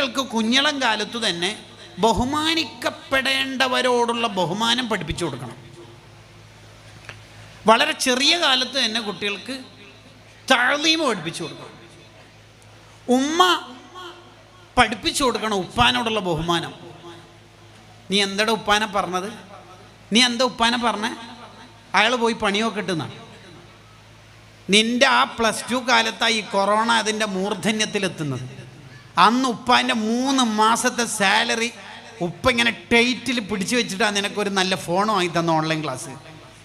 കുട്ടികൾക്ക് കുഞ്ഞളം കാലത്തു തന്നെ ബഹുമാനിക്കപ്പെടേണ്ടവരോടുള്ള ബഹുമാനം പഠിപ്പിച്ചു കൊടുക്കണം. വളരെ ചെറിയ കാലത്ത് തന്നെ കുട്ടികൾക്ക് താഴ്ലീമ പഠിപ്പിച്ചു കൊടുക്കണം. ഉമ്മ പഠിപ്പിച്ചു കൊടുക്കണം ഉപ്പാനോടുള്ള ബഹുമാനം. നീ എന്താ ഉപ്പാനെ പറഞ്ഞത്? നീ എന്താ ഉപ്പാനെ പറഞ്ഞേ? അയാൾ പോയി പണിയൊക്കെ ഇട്ടുന്നാണ് നിന്റെ ആ പ്ലസ് ടു കാലത്തായി കൊറോണ അതിന്റെ മൂർധന്യത്തിലെത്തുന്നത്. അന്ന് ഉപ്പാന്റെ മൂന്ന് മാസത്തെ സാലറി ഉപ്പ ഇങ്ങനെ ടൈറ്റിൽ പിടിച്ചു വെച്ചിട്ടാണ് നിനക്കൊരു നല്ല ഫോൺ വാങ്ങി തന്ന ഓൺലൈൻ ക്ലാസ്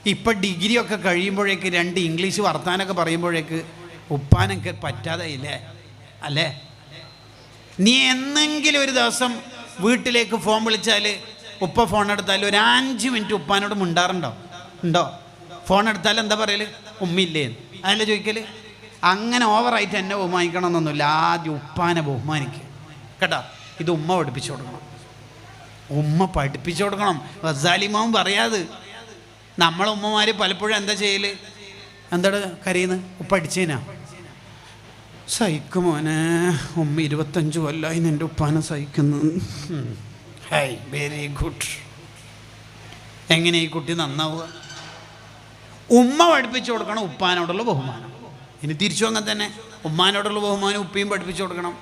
ഇപ്പം ഡിഗ്രിയൊക്കെ കഴിയുമ്പോഴേക്ക് രണ്ട് ഇംഗ്ലീഷ് വർത്താനൊക്കെ പറയുമ്പോഴേക്ക് ഉപ്പാനൊക്കെ പറ്റാതെ ഇല്ലേ അല്ലേ? നീ എന്നെങ്കിലും ഒരു ദിവസം വീട്ടിലേക്ക് ഫോൺ വിളിച്ചാൽ ഉപ്പ ഫോൺ എടുത്താൽ ഒരു അഞ്ച് മിനിറ്റ് ഉപ്പാനോട് മിണ്ടാറുണ്ടോ? ഉണ്ടോ? ഫോൺ എടുത്താൽ എന്താ പറയൽ? ഉമ്മയില്ലേ അതല്ല ചോദിക്കൽ? അങ്ങനെ ഓവറായിട്ട് എന്നെ ബഹുമാനിക്കണമെന്നൊന്നുമില്ല. ആദ്യം ഉപ്പാനെ ബഹുമാനിക്കുക കേട്ടോ? ഇത് ഉമ്മ പഠിപ്പിച്ചു കൊടുക്കണം. ഉമ്മ പഠിപ്പിച്ചു കൊടുക്കണം. റസാലിമാവും പറയാതെ. നമ്മളെ ഉമ്മമാര് പലപ്പോഴും എന്താ ചെയ്യൽ? എന്താണ് കരയുന്നത്? ഉപ്പ അടിച്ചേനാ? സഹിക്കും മോനെ ഉമ്മ ഇരുപത്തഞ്ച് കൊല്ലമായി നിന്റെ ഉപ്പാനെ സഹിക്കുന്നു. Hi very good. എങ്ങനെ ഈ കുട്ടി നന്നാവുക? ഉമ്മ പഠിപ്പിച്ചു കൊടുക്കണം ഉപ്പാനോടുള്ള ബഹുമാനം. ഇനി തിരിച്ചു അങ്ങനെ തന്നെ. ഉമ്മാനോടുള്ള ബഹുമാനം ഉപ്പയും പഠിപ്പിച്ചു കൊടുക്കണം.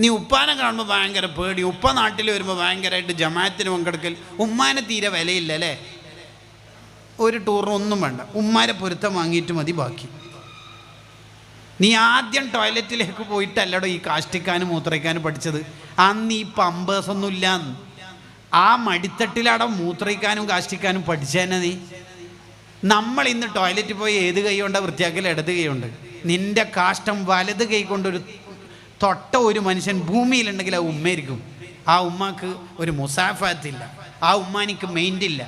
നീ ഉപ്പാനെ കാണുമ്പോൾ ഭയങ്കര പേടി. ഉപ്പ നാട്ടിൽ വരുമ്പോൾ ഭയങ്കരമായിട്ട് ജമാഅത്തിന് പങ്കെടുക്കൽ. ഉമ്മാനെ തീരെ വിലയില്ല അല്ലേ? ഒരു ടൂറിനൊന്നും വേണ്ട. ഉമ്മാരെ പൊരുത്തം വാങ്ങിയിട്ട് മതി ബാക്കി. നീ ആദ്യം ടോയ്ലറ്റിലേക്ക് പോയിട്ടല്ലടോ ഈ കാഷ്ടിക്കാനും മൂത്രയ്ക്കാനും പഠിച്ചത്. അന്ന് ഈ പമ്പേഴ്സ് ഒന്നും ഇല്ല ആ മടിത്തട്ടിലവിടെ മൂത്രയ്ക്കാനും കാഷ്ടിക്കാനും പഠിച്ചതന്നെ നീ. നമ്മൾ ഇന്ന് ടോയ്ലറ്റിൽ പോയി ഏത് കൈ കൊണ്ടാണ് വൃത്തിയാക്കൽ ഇടത് കൈ കൊണ്ട്. നിന്റെ കാഷ്ടം വലത് കൈ കൊണ്ടൊരു തൊട്ട ഒരു മനുഷ്യൻ ഭൂമിയിലുണ്ടെങ്കിൽ ആ ഉമ്മയായിരിക്കും ആ ഉമ്മാക്ക് ഒരു മുസാഫത്തില്ല. ആ ഉമ്മാനിക്ക് മെയിന്റില്ല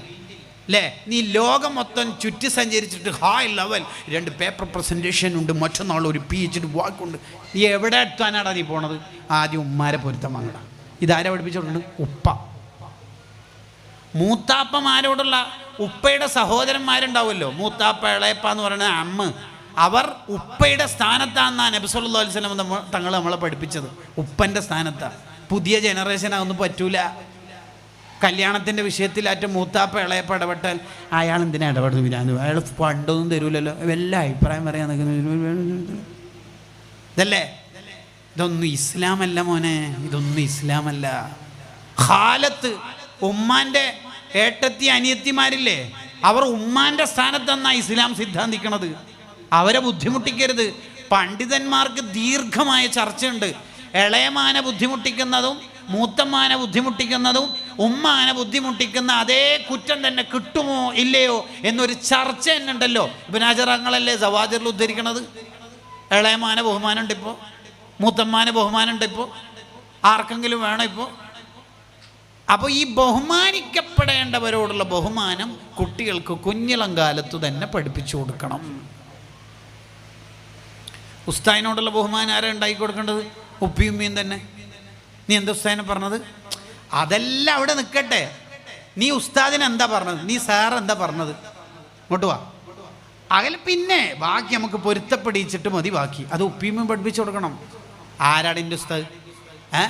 അല്ലേ നീ ലോകം മൊത്തം ചുറ്റി സഞ്ചരിച്ചിട്ട് ഹായ് ലെവൽ രണ്ട് പേപ്പർ പ്രസന്റേഷൻ ഉണ്ട് മറ്റന്നാൾ ഒരു പി എച്ച് ഡി വാക്കുണ്ട്. നീ എവിടെ എത്താനാടാ നീ പോണത്? ആദ്യം ഉമ്മാരെ പൊരുത്തം വാങ്ങണം ഇതാരെ പഠിപ്പിച്ചിട്ടുണ്ട് ഉപ്പ. മൂത്താപ്പമാരോടുള്ള ഉപ്പയുടെ സഹോദരന്മാരുണ്ടാവുമല്ലോ. മൂത്താപ്പ ഇളയപ്പ എന്ന് പറയുന്നത് അമ്മ. അവർ ഉപ്പയുടെ സ്ഥാനത്താണെന്നാണ് നബിസുല്ലാ അലിസ്ലം തങ്ങൾ നമ്മളെ പഠിപ്പിച്ചത്. ഉപ്പന്റെ സ്ഥാനത്താണ് പുതിയ ജനറേഷൻ അതൊന്നും പറ്റൂല. കല്യാണത്തിന്റെ വിഷയത്തിൽ ഏറ്റവും മൂത്താപ്പ ഇളയപ്പ ഇടപെട്ടാൽ അയാൾ എന്തിനാ ഇടപെടുന്നു പിന്നെ അയാൾ പണ്ടൊന്നും തരൂലല്ലോ. എല്ലാ അഭിപ്രായം പറയാൻ ഇതല്ലേ? ഇതൊന്നും ഇസ്ലാമല്ല മോനെ. ഇതൊന്നും ഇസ്ലാമല്ല. ഹാലത്ത് ഉമ്മാന്റെ ഏട്ടത്തി അനിയത്തിമാരില്ലേ? അവർ ഉമ്മാന്റെ സ്ഥാനത്തെന്നാ ഇസ്ലാം സിദ്ധാന്തിക്കണത്. അവരെ ബുദ്ധിമുട്ടിക്കരുത്. പണ്ഡിതന്മാർക്ക് ദീർഘമായ ചർച്ചയുണ്ട്. ഇളയമാനെ ബുദ്ധിമുട്ടിക്കുന്നതും മൂത്തമ്മാനെ ബുദ്ധിമുട്ടിക്കുന്നതും ഉമ്മാനെ ബുദ്ധിമുട്ടിക്കുന്ന അതേ കുറ്റം തന്നെ കിട്ടുമോ ഇല്ലയോ എന്നൊരു ചർച്ച തന്നെ ഉണ്ടല്ലോ. ഇബനാചറങ്ങളല്ലേ സവാജറിൽ ഉദ്ധരിക്കണത്? ഇളയമാനെ ബഹുമാനമുണ്ട് ഇപ്പോൾ മൂത്തമ്മാനെ ബഹുമാനമുണ്ട് ഇപ്പോൾ ആർക്കെങ്കിലും വേണം ഇപ്പോൾ അപ്പോൾ ഈ ബഹുമാനിക്കപ്പെടേണ്ടവരോടുള്ള ബഹുമാനം കുട്ടികൾക്ക് കുഞ്ഞിളം കാലത്തു തന്നെ പഠിപ്പിച്ചു കൊടുക്കണം. ഉസ്താദിനോടുള്ള ബഹുമാനം ആരാ ഉണ്ടാക്കി കൊടുക്കേണ്ടത്? ഉപ്പിയുമ്മിയും തന്നെ. നീ എന്താ ഉസ്താദിനെ പറഞ്ഞത്? അതെല്ലാം അവിടെ നിൽക്കട്ടെ നീ ഉസ്താദിന് എന്താ പറഞ്ഞത്? നീ സാർ എന്താ പറഞ്ഞത്? ഇങ്ങോട്ട് വാ. അകൽ പിന്നെ ബാക്കി നമുക്ക് പൊരുത്തപ്പെടിച്ചിട്ട് മതി ബാക്കി. അത് ഉപ്പിയുമ്മയും പഠിപ്പിച്ചു കൊടുക്കണം. ആരാണ് എന്റെ ഉസ്താദ്? ഏ?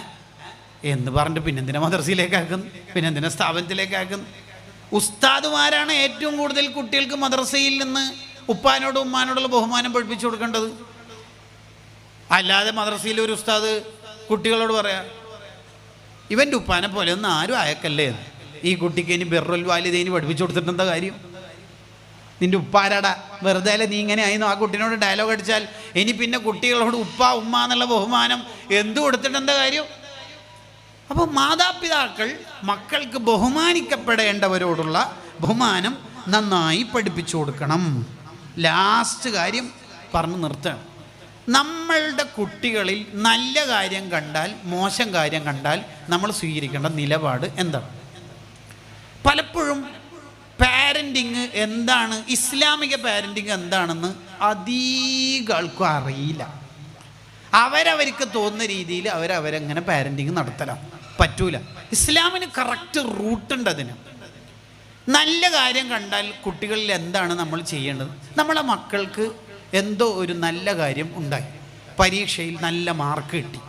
എന്ന് പറഞ്ഞിട്ട് പിന്നെന്തിനാ മദ്രസയിലേക്ക് ആക്കുന്നു? പിന്നെന്തിനാ സ്ഥാപനത്തിലേക്ക് ആക്കുന്നു? ഉസ്താദുമാരാണ് ഏറ്റവും കൂടുതൽ കുട്ടികൾക്ക് മദ്രസയിൽ നിന്ന് ഉപ്പാനോടും ഉമ്മാനോടുള്ള ബഹുമാനം പഠിപ്പിച്ചു കൊടുക്കേണ്ടത്? അല്ലാതെ മദ്രസയിൽ ഒരു ഉസ്താദ് കുട്ടികളോട് പറയാം ഇവന്റെ ഉപ്പാനെ പോലെ ഒന്നും ആരും അയക്കല്ലേ? ഈ കുട്ടിക്ക് ഇനി ബെറുൽ വാലിദേനി പഠിപ്പിച്ചു കൊടുത്തിട്ടെന്താ കാര്യം? നിന്റെ ഉപ്പാരട വെറുതെ നീ ഇങ്ങനെ ആയിരുന്നു ആ കുട്ടീനോട് ഡയലോഗ് അടിച്ചാൽ ഇനി പിന്നെ കുട്ടികളോട് ഉപ്പ ഉമ്മ എന്നുള്ള ബഹുമാനം എന്തു കൊടുത്തിട്ടെന്താ കാര്യം? അപ്പോൾ മാതാപിതാക്കൾ മക്കൾക്ക് ബഹുമാനിക്കപ്പെടേണ്ടവരോടുള്ള ബഹുമാനം നന്നായി പഠിപ്പിച്ചു കൊടുക്കണം. ലാസ്റ്റ് കാര്യം പറഞ്ഞു നിർത്തണം നമ്മളുടെ കുട്ടികളിൽ നല്ല കാര്യം കണ്ടാൽ മോശം കാര്യം കണ്ടാൽ നമ്മൾ സ്വീകരിക്കേണ്ട നിലപാട് എന്താണ്? പലപ്പോഴും പാരന്റിങ് എന്താണ് ഇസ്ലാമിക പാരന്റിങ് എന്താണെന്ന് അധികം ആൾക്കും അറിയില്ല. അവരവർക്ക് തോന്നുന്ന രീതിയിൽ അവരവരങ്ങനെ പാരന്റിങ് നടത്തലാം. പറ്റൂല. ഇസ്ലാമിന് കറക്റ്റ് റൂട്ടുണ്ട് അതിന്. നല്ല കാര്യം കണ്ടാൽ കുട്ടികളിൽ എന്താണ് നമ്മൾ ചെയ്യേണ്ടത്? നമ്മളെ മക്കൾക്ക് എന്തോ ഒരു നല്ല കാര്യം ഉണ്ടായി. പരീക്ഷയിൽ നല്ല മാർക്ക് കിട്ടി.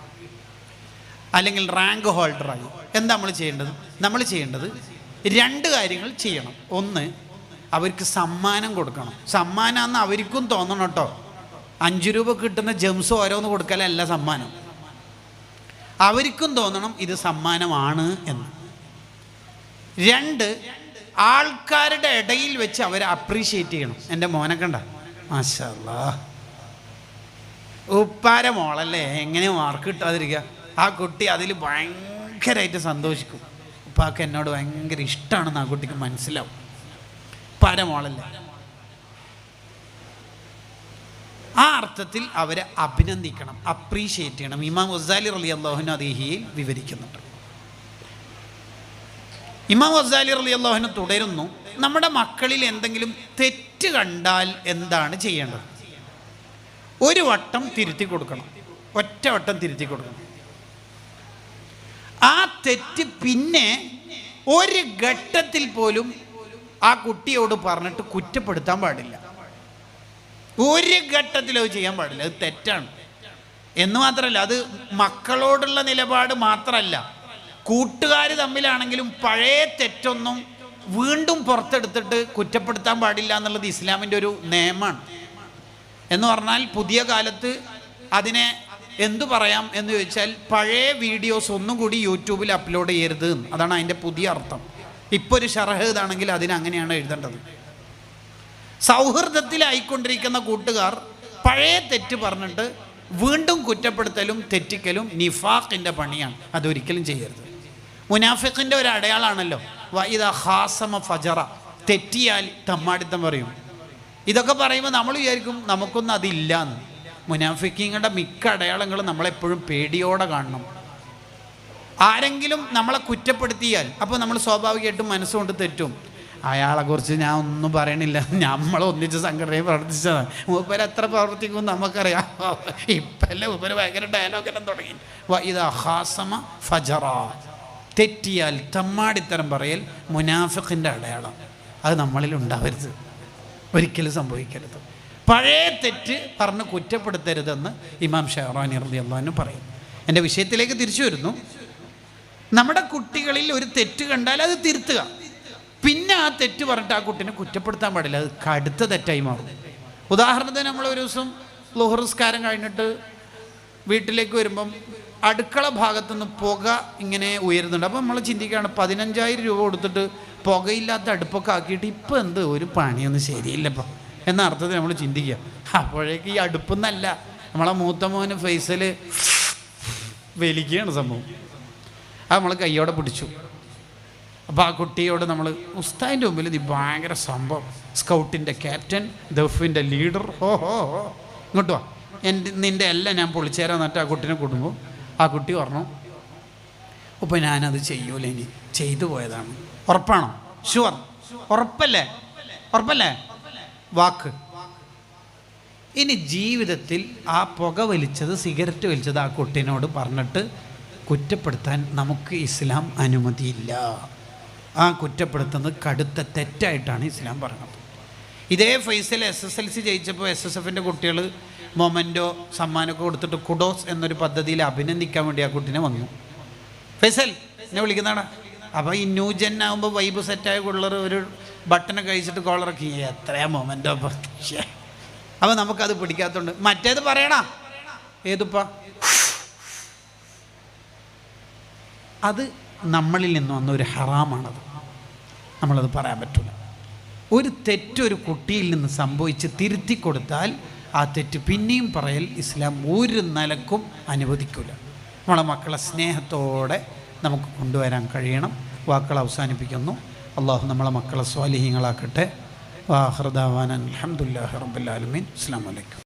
അല്ലെങ്കിൽ റാങ്ക് ഹോൾഡറായി എന്താ നമ്മൾ ചെയ്യേണ്ടത്? നമ്മൾ ചെയ്യേണ്ടത് രണ്ട് കാര്യങ്ങൾ ചെയ്യണം. ഒന്ന് അവർക്ക് സമ്മാനം കൊടുക്കണം. സമ്മാനമെന്ന് അവർക്കും തോന്നണം കേട്ടോ അഞ്ച് രൂപ കിട്ടുന്ന ജെംസ് ഓരോന്ന് കൊടുക്കലല്ല സമ്മാനം. അവർക്കും തോന്നണം ഇത് സമ്മാനമാണ് എന്ന്. രണ്ട് ആൾക്കാരുടെ ഇടയിൽ വെച്ച് അവരെ അപ്രീഷിയേറ്റ് ചെയ്യണം. എന്റെ മോനെ കണ്ട. മാഷല്ലാ. ഉപ്പാര മോളല്ലേ എങ്ങനെ മാർക്ക് കിട്ടാതിരിക്കുക ആ കുട്ടി അതിൽ ഭയങ്കരമായിട്ട് സന്തോഷിക്കും. ഉപ്പാക്ക് എന്നോട് ഭയങ്കര ഇഷ്ടമാണെന്ന് ആ കുട്ടിക്ക് മനസ്സിലാവും. ഉപ്പാര മോളല്ലേ. ആ അർത്ഥത്തിൽ അവരെ അഭിനന്ദിക്കണം അപ്രീഷിയേറ്റ് ചെയ്യണം. ഇമാം ഉസാലി അലി അള്ളാഹുന അദ്ദേഹിയിൽ വിവരിക്കുന്നുണ്ട്. ഇമാം ഗസാലി അലി അള്ളാഹുവിനെ തുടരുന്നു നമ്മുടെ മക്കളിൽ എന്തെങ്കിലും തെറ്റ് കണ്ടാൽ എന്താണ് ചെയ്യേണ്ടത്? ഒരു വട്ടം തിരുത്തി കൊടുക്കണം ഒറ്റ വട്ടം തിരുത്തി കൊടുക്കണം. ആ തെറ്റ് പിന്നെ ഒരു ഘട്ടത്തിൽ പോലും ആ കുട്ടിയോട് പറഞ്ഞിട്ട് കുറ്റപ്പെടുത്താൻ പാടില്ല. ഒരു ഘട്ടത്തിലും അത് ചെയ്യാൻ പാടില്ല അത് തെറ്റാണ്. എന്ന് മാത്രമല്ല അത് മക്കളോടുള്ള നിലപാട് മാത്രമല്ല കൂട്ടുകാർ തമ്മിലാണെങ്കിലും പഴയ തെറ്റൊന്നും വീണ്ടും പുറത്തെടുത്തിട്ട് കുറ്റപ്പെടുത്താൻ പാടില്ല എന്നുള്ളത് ഇസ്ലാമിന്റെ ഒരു നിയമമാണ്. എന്ന് പറഞ്ഞാൽ പുതിയ കാലത്ത് അതിനെ എന്തു പറയാം എന്ന് ചോദിച്ചാൽ പഴയ വീഡിയോസ് ഒന്നും കൂടി യൂട്യൂബിൽ അപ്ലോഡ് ചെയ്യരുത് അതാണ് അതിന്റെ പുതിയ അർത്ഥം. ഇപ്പോൾ ഒരു ഷർഹ് ഇതാണെങ്കിൽ അതിനങ്ങനെയാണ് എഴുതേണ്ടത്. സൗഹൃദത്തിലായിക്കൊണ്ടിരിക്കുന്ന കൂട്ടുകാർ പഴയ തെറ്റ് പറഞ്ഞിട്ട് വീണ്ടും കുറ്റപ്പെടുത്തലും തെറ്റിക്കലും നിഫാഖിന്റെ പണിയാണ്. അതൊരിക്കലും ചെയ്യരുത്. മുനാഫിഖിന്റെ ഒരു അടയാളാണല്ലോ. ഇത് ഹാസമ ഫജറ. തെറ്റിയാൽ തമ്മാടിത്തം പറയും. ഇതൊക്കെ പറയുമ്പോൾ നമ്മൾ വിചാരിക്കും നമുക്കൊന്നും അതില്ല എന്ന് മുനാഫിക്കിങ്ങളുടെ മിക്ക അടയാളങ്ങളും നമ്മളെപ്പോഴും പേടിയോടെ കാണണം. ആരെങ്കിലും നമ്മളെ കുറ്റപ്പെടുത്തിയാൽ അപ്പോൾ നമ്മൾ സ്വാഭാവികമായിട്ടും മനസ്സുകൊണ്ട് തെറ്റും. അയാളെക്കുറിച്ച് ഞാൻ ഒന്നും പറയണില്ല. നമ്മളെ ഒന്നിച്ച് സംഘടനയിൽ പ്രവർത്തിച്ചതാണ് മൂപ്പര് എത്ര പ്രവർത്തിക്കും നമുക്കറിയാം. ഇപ്പല്ലേ മൂപ്പര് ഭയങ്കര ഡയലോഗ് എല്ലാം തുടങ്ങി. ഇതാ അഹാസമ ഫജറ. തെറ്റിയാൽ തമ്മാടിത്തരം പറയൽ മുനാഫിഖിന്റെ അടയാളം. അത് നമ്മളിൽ ഉണ്ടാവരുത്. ഒരിക്കലും സംഭവിക്കരുത്. പഴയ തെറ്റ് പറഞ്ഞ് കുറ്റപ്പെടുത്തരുതെന്ന് ഇമാം ഷെഹറാനി റബി അള്ളഹാനു പറയും. എന്റെ വിഷയത്തിലേക്ക് തിരിച്ചു വരുന്നു. നമ്മുടെ കുട്ടികളിൽ ഒരു തെറ്റ് കണ്ടാൽ അത് തിരുത്തുക. പിന്നെ ആ തെറ്റ് പറഞ്ഞിട്ട് ആ കുട്ടീനെ കുറ്റപ്പെടുത്താൻ പാടില്ല. അത് കടുത്ത തെറ്റായി മാറും. ഉദാഹരണത്തിന് നമ്മൾ ഒരു ദിവസം ലോഹറസ്കാരം കഴിഞ്ഞിട്ട് വീട്ടിലേക്ക് വരുമ്പം അടുക്കള ഭാഗത്തുനിന്ന് പുക ഇങ്ങനെ ഉയരുന്നുണ്ട്. അപ്പോൾ നമ്മൾ ചിന്തിക്കുകയാണ് പതിനഞ്ചായിരം രൂപ കൊടുത്തിട്ട് പുകയില്ലാത്ത അടുപ്പൊക്കെ ആക്കിയിട്ട് ഇപ്പം എന്ത് ഒരു പണിയൊന്നും ശരിയില്ലപ്പം എന്ന അർത്ഥത്തിൽ നമ്മൾ ചിന്തിക്കുക. അപ്പോഴേക്ക് ഈ അടുപ്പെന്നല്ല നമ്മളെ മൂത്ത മോന് ഫേസിൽ വലിക്കുകയാണ് സംഭവം. അത് നമ്മൾ കൈയോടെ പിടിച്ചു. അപ്പോൾ ആ കുട്ടിയോട് നമ്മൾ ഉസ്താദിന്റെ മുമ്പിൽ ഇത് ഭയങ്കര സംഭവം. സ്കൗട്ടിന്റെ ക്യാപ്റ്റൻ ദഫിന്റെ ലീഡർ ഹോ ഹോ ഹോ. ഇങ്ങോട്ട് വാ. എന്റെ നിന്റെ എല്ലാം ഞാൻ പൊളിച്ചേരാൻ എന്നിട്ട് ആ കുട്ടീനെ കൊടുക്കുമ്പോൾ ആ കുട്ടി പറഞ്ഞു അപ്പോൾ ഞാനത് ചെയ്യൂല ഇനി. ചെയ്തു പോയതാണ്. ഉറപ്പാണോ? ഷുവർ ഉറപ്പല്ലേ? ഉറപ്പല്ലേ? വാക്ക്. ഇനി ജീവിതത്തിൽ ആ പുക വലിച്ചത് സിഗരറ്റ് വലിച്ചത് ആ കുട്ടീനോട് പറഞ്ഞിട്ട് കുറ്റപ്പെടുത്താൻ നമുക്ക് ഇസ്ലാം അനുമതിയില്ല. ആ കുറ്റപ്പെടുത്തുന്നത് കടുത്ത തെറ്റായിട്ടാണ് ഇസ്ലാം പറഞ്ഞത് ഇതേ Faisal S S L C ജയിച്ചപ്പോൾ S S എഫിന്റെ കുട്ടികൾ മൊമെന്റോ സമ്മാനമൊക്കെ കൊടുത്തിട്ട് കുഡോസ് എന്നൊരു പദ്ധതിയിൽ അഭിനന്ദിക്കാൻ വേണ്ടി ആ കുട്ടീനെ വന്നു. ഫൈസൽ എന്നെ വിളിക്കുന്നതാണ്? അപ്പോൾ ഈ ന്യൂ ജെൻ ആകുമ്പോൾ വൈബ് സെറ്റായ കൊള്ളർ ഒരു ബട്ടനൊക്കെ കഴിച്ചിട്ട് കോളറൊക്കെ എത്രയാ മൊമന്റോ അപ്പോൾ നമുക്കത് പിടിക്കാത്തതുകൊണ്ട് മറ്റേത് പറയണ? ഏതുപ്പാ? അത് നമ്മളിൽ നിന്ന് വന്ന ഒരു ഹറാമാണത്. നമ്മളത് പറയാൻ പറ്റില്ല ഒരു തെറ്റൊരു കുട്ടിയിൽ നിന്ന് സംഭവിച്ച് തിരുത്തി കൊടുത്താൽ ആ തെറ്റ് പിന്നെയും പറയൽ ഇസ്ലാം ഒരു നിലക്കും അനുവദിക്കില്ല നമ്മളെ മക്കളെ സ്നേഹത്തോടെ നമുക്ക് കൊണ്ടുവരാൻ കഴിയണം. വാക്കുകൾ അവസാനിപ്പിക്കുന്നു. അള്ളാഹു നമ്മളെ മക്കളെ സ്വാലിഹ്യങ്ങളാക്കട്ടെ വാഹൃദാവാൻ അലഹമുല്ലാ റബ്ബുലാലമീൻ അസ്സാം വലൈക്കും